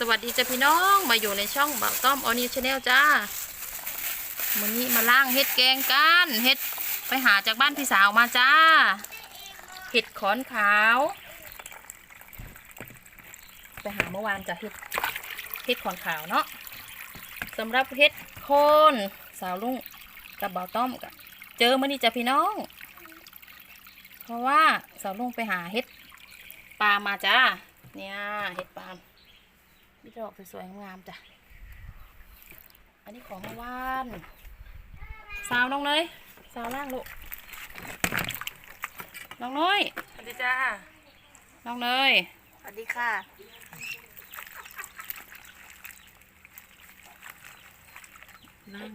สวัสดีจ้าพี่น้องมาอยู่ในช่องบ่าวต้อมออนิวชาแนลจ้าวันนี้มาล่างเห็ดแกงกันเห็ดไปหาจากบ้านพี่สาวมาจ้า เห็ดขอนขาว ไปหาเมื่อวานจ้ะเห็ดเห็ดขอนขาวเนาะสำหรับเห็ดโคนสาวลุงกับบ่าวต้อมกะเจอมื่อนี้จ้ะพี่น้อง เพราะว่าสาวลุงไปหาเห็ดปลามาจ้า เนี่ยเห็ดปลา มีดอกสวยๆงามๆจ้ะ อันนี้ของเมื่อวานสาวน้องเนยสาวล่างลูก น้องน้อย สวัสดีจ้า น้องเนย สวัสดีค่ะ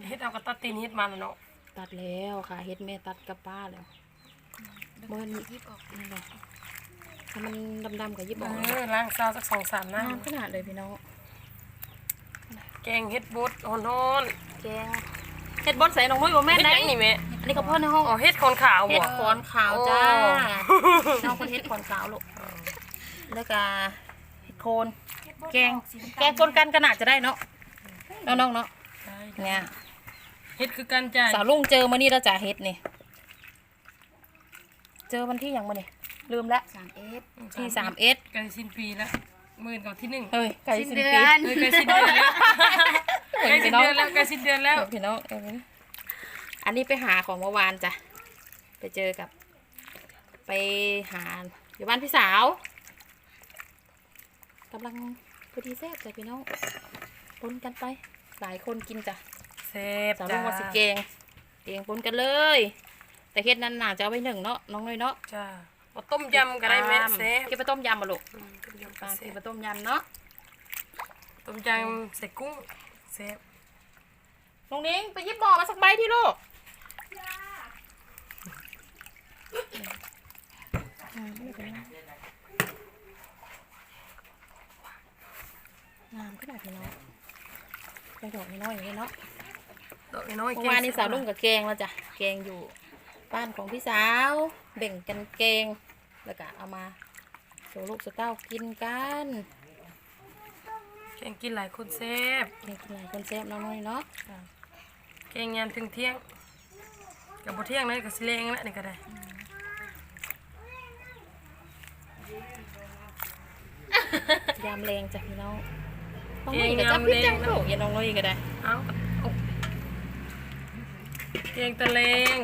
เฮ็ดเอากระตัดตีนเฮ็ดมาแล้วเนาะ ตัดแล้วค่ะ เฮ็ดแม่ตัดกับป้าแล้วเมื่อนี้ยิบออกนี่เลย ถ้ามันดำๆกับยิบออกเออล้างซาวสักสองสามน้งามขนาดเลยพี่น้องำแกงเฮ็ดบดฮอนฮอนแกงเฮ็ดบอนใส่น้องน้อยบ่ๆแม่เฮ็ดได้ยังนี่แม่อันนี้ก็พ่อในห้องอ๋อเฮ็ดคนขาวเฮ็บ่ดขอนขาวจ้าโอ้น้องคนเฮ็ดขอนขาวลูกแล้วก็เห็ดโคนแกงแกงคนกันก็น่าจะได้เนาะน้องๆเนาะได้เนี่ยเฮ็ดคือกันจ้าสาวลุงเจอมานี่แล้วจ้ะเฮ็ดนี่เจอวันที่หยังมาเนี่ย ลืมละสามเอฟที่สามเอสใกล้สิ้นปีแล้วมื่นกับที่หนึ่งเฮ้ยไก่สิ้นสิ้นเดืปีอนเออใกล้สิ้นเดือนแล้วใกล้สิ้นเดือนแล้วใกล้สิ้นเดือนแล้วเดี๋ยวพี่น้องเอออันนี้ไปหาของเมื่อวานจ้ะไปเจอกับ ไปหาอยู่บ้านพี่สาวกำลังพอดีแซ่บจ้ะพี่น้องปนกันไป หลายคนกินจ้ะเซฟสาวลุจ้างว่าสิเกงเกงปนกันเลย แต่เฮ็ดนั้นน่าจะเอาไว้หนึ่งเนาะน้องน้อยเนาะ จ้า เอาต้มยำก็ได้แม่เซฟเก็บไปต้มยำมาลูกอืมต้มยำปลาเซเก็บฟไปต้มยำเนาะต้มยำใส่กุ้งเซฟลุงนิ้งไปหยิบบ่อมาสักใบที่ลูกอืมไม่เป็นไรงามขนาดนี้เนาะกระโดดน้อยๆอย่างนี้เนาะดอกน้อยๆเมื่อวานนี้สาวลุงกับแกงแล้วจ้ะแกงอยู่ บ้านของพี่สาวแบ่งกันแกง แล้วก็เอามาสู่ลูกสู่เต้ากินกันแกงกินหลายคนเซฟแกงกินหลายคนแซ่บน้อยๆเนาะแกงยามถึงเที่ยงกับบ่เที่ยงเลยก็สิเลงแล้วนี่ก็ได้ยามแรงจ้ะพี่น้องน้องน้อยก็จะพี่จังโกอย่าน้องน้อยก็ได้ เอาเอาแกงตะเลง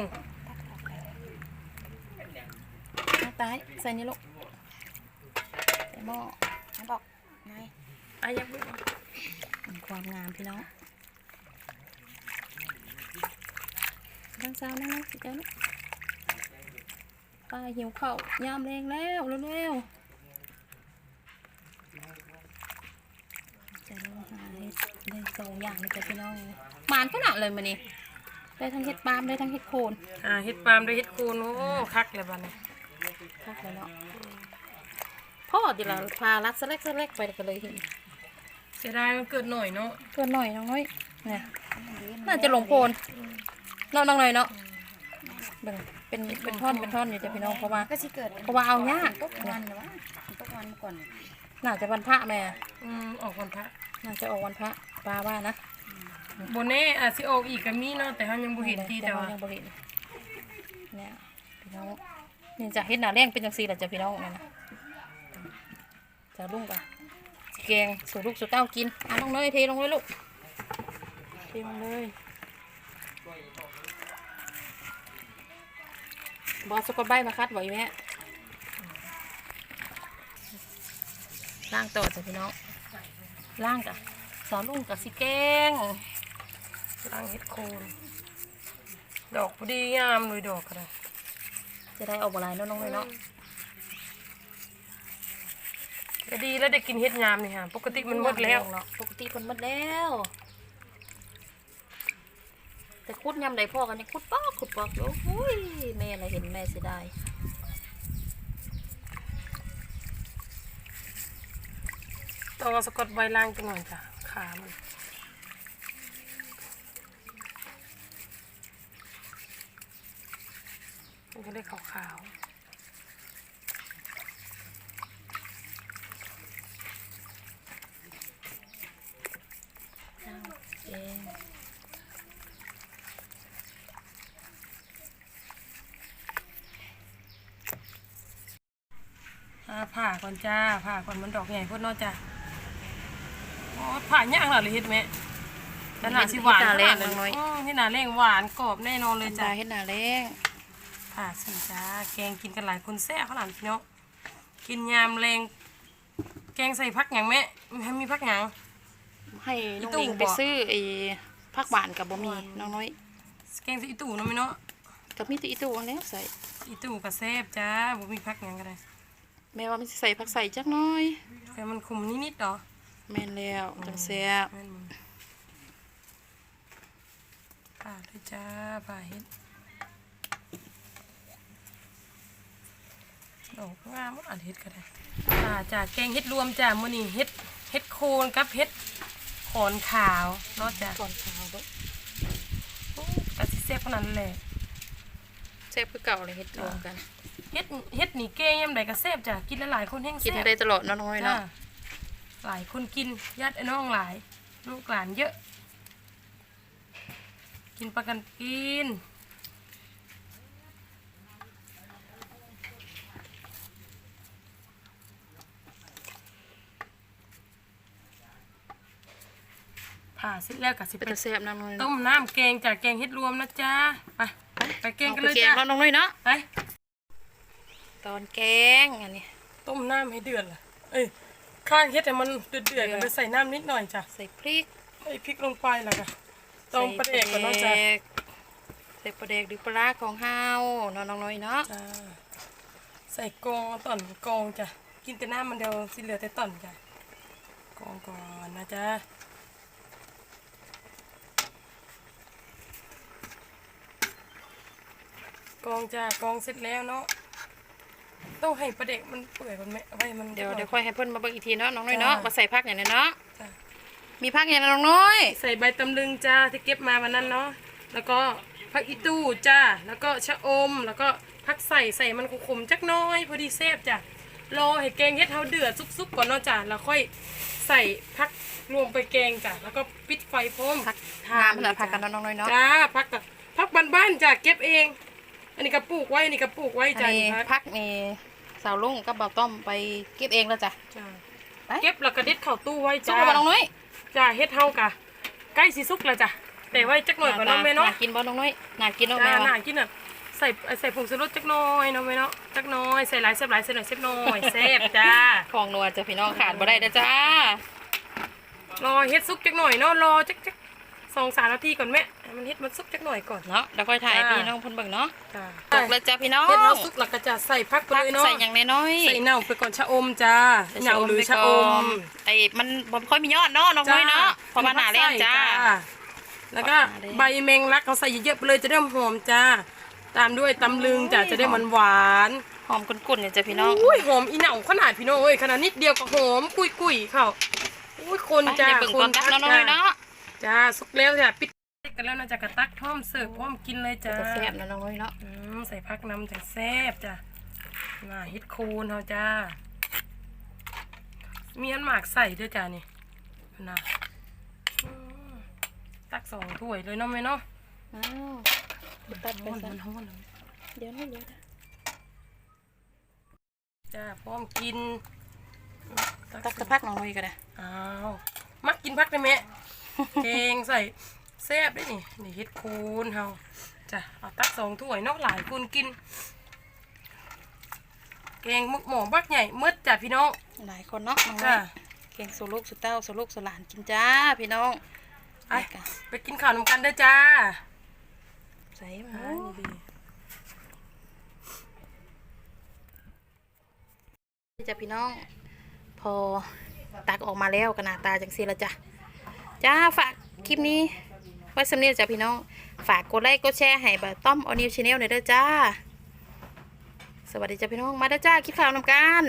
หน้า ตายใส่นี่ลูกใส่หม้อน้ำบอกไงอายักบุความงามพี่น้องดังสาวนั่งนะพี่เจ้าลูกป้าหิวข้าวยามแรงแล้วเร็วๆจะลงหาเห็ดได้สองอย่างเลยจ้ะพี่น้องหมานขนาดเลยมันนี่ได้ทั้งเห็ดปาล์มได้ทั้งเห็ดโคนอ่าเฮ็ดปาล์มด้วยเฮ็ดคูนโอ้คักเลยบ้านี้ คักเลยเนาะพ่อดีละพาลักสะเล็กสะเล็กไปก็เลยเห็นเสียดายมันเกิดหน่อยเนาะเกินหน่อยน้องน้อยเนี่ยน่าจะหลงโคนเนาะน้องน้อยเนาะเบิ่งเป็นเป็นท่อนเป็นท่อนอยู่จ้ะพี่น้องเพราะว่าก็สิเกิดเพราะว่าเอายากตกวันหรือว่าตกวันก่อนน่าจะวันพระแม่อืมออกวันพระน่าจะออกวันพระปลาว่านะโบเน่อาจสิออกอีกก็มีเนาะแต่เฮายังบ่เห็นทีแต่ว่ายังบริเเนี่ยพี่น้อง นี่จะเฮ็ดหน้าแรงเป็นจังซี่แหละจ้ะพี่น้องนี่ยนะจะลุงกันแกงสู่ลูกสู่เต้ากินเอะน้องเนยเทลงเลยลูกเทลงเลยบอสกอตใบมาคัดไว้แม่ล่างต่อจ้ะพี่น้องล่างกะสอนลุงกับสิแกงล้างเฮ็ดโคนดอกพอดีงามเลยดอกก็ได้ จะได้ออกบหลายเนาะน้องเลยเนาะก็ดีแล้วได้กินเฮ็ดยามนี่ฮะปกติมันหมดแล้วเนาะปกติคนหมดแล้ว แต่คุดยำใดพ่อกันยังคุดปอกคุดปอกอยู่โอ้ยแม่อะไรเห็นแม่เสียดายต้องเอาสะกดใบล้างจังหน่อยจ้ะขามัน มันจะได้ขาวๆนั่เองผ่าก่อนจ้าผ่าก่อนมันดอกใหญ่พุ่นนอจ้าผ่าย่างหรอหรือเฮ็ดไหมขนาดสิหวานขนาดเลยที่นาเล่งหวานกรอบแน่นอนเลยจ้าเฮ็ดนาเล่ง ผ่าสิจ้า แกงกินกันหลายคนแซ่บขนาดพี่น้องกินยามแรง แกงใส่ผักหยังแม่มีผักหยัง ให้น้องอีตู้ลิงไปบ่ซื้อไอ้ผักหวานกับบ่มีน้องน้อย แกงใส่อีตู่เนาะแม่เนาะกับมีแตีอีตู้อันแล้วใส่อีตู่ก็แซ่บจ้าบ่มีผักหยังก็ได้แม่ว่ามันสิใส่ผักใส่จักหน้อย แต่มันคุมนิดๆเนาะแม่นแล้วจังแซ่บแม่นมึงผ่าด้วยจ้าผ่าเฮ็ด ดอกงามอันเฮ็ดก็ได้ผ่าจ้าแกงเฮ็ดรวมจ้ามื้อนี้เฮ็ดเฮ็ดโคนกับเฮ็ดขอนขาวเนาะจ้าก่อนข้าวลูกกะสิแซ่บขนาดนั้นแหละแซ่บคือเก่าเลยเฮ็ดรวมกันเฮ็ดเฮ็ดนี่แกงยามใดก็แซ่บจ้ะกินหลายๆคนแห้งกินแซ่บได้ตลอดเนาะน้องน้อยจ้าเนาะหลายคนกินญาติไอ้น้องหลาย ลูกหลานเยอะ กินประกันกิน ผ่าเสร็จแล้วก็สิเป็นไปตาแซ่บน้องน้อยต้เนาะมน้ำแกงจากแกงเฮ็ดรวมนะจ๊ะไปไปแกงกันเลยอาไปแกจ้ะงแล้วน้องน้อยเนาะไปตอนแกงอันนี้ ต้มน้ำให้เดือดล่ะเอ้ยข้างเฮ็ดให้มันเดือดเดือดๆกันไปใส่น้ำนิดหน่อยจ้ะใส่พริกใส่พริกลงไปแล้วก็ต้มประเดกก่อนเนาะจ้ะใส่ปลาแดกหรือปลาร้าของเฮาเนาะน้องน้อยเนาะจ้าใส่กองต่อนกองจ้ะกินแต่น้ำมันเดียวสิเหลือแต่ต่อนจ้ะกองก่อนนะจ๊ะ กองจ้ากองเสร็จแล้วเนาะต้องให้ประเด็กมันเปื่อยก่อนไหมเอาไว้มันเดี๋ยวเดี๋ยวค่อยให้เพิ่นมาเบิ่งอีกทีเนาะน้องน้อยเนาะมาใส่ผักอย่างนี้เนาะจ้ะมีผักอย่างน้องน้อย ใส่ใบตำลึงจ้าที่เก็บมาวันนั้นเนาะแล้วก็ผักอีตู้จ้าแล้วก็ชะอม แล้วก็ผักใส่ใส่มันขมๆจักหน้อย พอดีแซ่บจ้ะรอให้แกงเฮ็ดเฮาเดือดซุกๆก่อนเนาะจ้ะแล้วค่อยใส่ผักรวมไปแกงจ้ะแล้วก็ปิดไฟพร้อมผักงามเหรอผักกันเนาะน้องน้อยเนาะจ้าผักกับผักบ้านๆจ้ะเก็บเอง อันนี้ก็ปลูกไว้ อันนี้ก็ปลูกไว้อันจ้ะนี้นี่ผักผักนี่สาวลุงกับบ่าวต้อมไปเก็บเองแล้วจ้ะจ้ะไปเก็บแล้วก็เด็ดเข้าตู้ไว้สุกจ้าแล้วบ่น้องน้อยจ้าเฮ็ดเฮากะใกล้สิสุกแล้วจ้ะแต่ไว้จักหน่อยก่อนเนาะแม่เนาะน่กินบ่น้องน้อยน่ากินเนาะจ้าแม่หนาว่ากินอะใส่ใส่ผงชูรสจักหน้อยเนาะแม่เนาะจักหน้อยใส่หลายแซ่บหลายใส่หน่อยแซ่บหน้อยแซ่บจ้าของนัวจ้ะพี่น้องขาดบ่ได้เด้อจ้ารอเฮ็ดสุกจักหน่อยเนาะรอจักจัก สองสามนาทีก่อนแม่ให้มันเฮ็ดมันสุกจักหน่อยก่อนเนาะแล้วค่อยถ่ายจ้าพี่น้องเพิ่นเบิ่งเนาะจ้าตกแล้วจ้ะพี่น้องเฮ็ดเฮาสุกแล้วก็จะใส่ผักไปผักเลยเนาะใส่อย่างน้อยๆใส่เน่าไปก่อนชะอมจ้าใส่เน่าหรือชะอมไอ้มันบ่ค่อยมียอดเนาะน้องน้อยเนาะเพราะว่าหน้าแรงจ้า แล้วก็หน้าแรงใบแมงลักเขาใส่เยอะๆไปเลยจะได้หอมจ้า ตามด้วยตำลึงจ้าจะได้มันหวานหอมกุ่นๆเนี่ยจ้ะพี่น้องอุ้ยหอมอีเหน่าขนาดพี่น้องเอ้ยขนาดนิดเดียวก็หอมกุยกุยๆเข้าอุ้ยคนไปจ้าเดี๋ยวเบิ่งคตอนนตักจ้าน้องน้อยเนาะ จ้าสุกแล้วจ้าปิดกันแล้วนะจ้ากระตักพร้อมเสิร์ฟพร้อมกินเลยจ้าจะแซ่บนะน้องน้อยเนาะอืมใส่พักน้ำจ้าแซ่บจ้าน่าเฮ็ดโคนเฮาจ้ามีอันหมากใส่ด้วยจ้านี่นะอืมตักสองถ้วยเลยเนาะแม่เนาะอ้าวตัดไปฮ้อนซะมันฮ้อนเลยเดี๋ยวนะเดี๋ยวนะจ้าพร้อมกินตักสักพักน้องน้อยก็ได้อ้าวมักกินพักได้ไหม เกงใส่แซ่บได้นี่นี่เฮ็ดโคนเฮาจ้ะเอาตักสองถ้วยเนาะหลายคนกินแกงมึกหมอบักใหญ่มืดจ้ะพี่น้องหลายคนเนาะน้องน้จ้ะอยเก่งสู่ลูกสู่เต้าสู่ลูกสู่หลานกินจ้าพี่น้องไปนี่ก็ไปกินข้าวนำกันเด้อจ้าใส่มาอ่านี่ดีจ้ะพี่น้อง พอตักออกมาแล้วก็หน้าตาจังซี่ละจ้ะ จ้าฝากคลิปนี้ไว้สำเนียงจ้าพี่น้อง ฝากกดไลค์กดแชร์ให้บ่าวต้อมออนิวชาแนลหน่อยเด้อจ้า สวัสดีจ้าพี่น้องมาเด้อจ้าคลิปข่าวนำกัน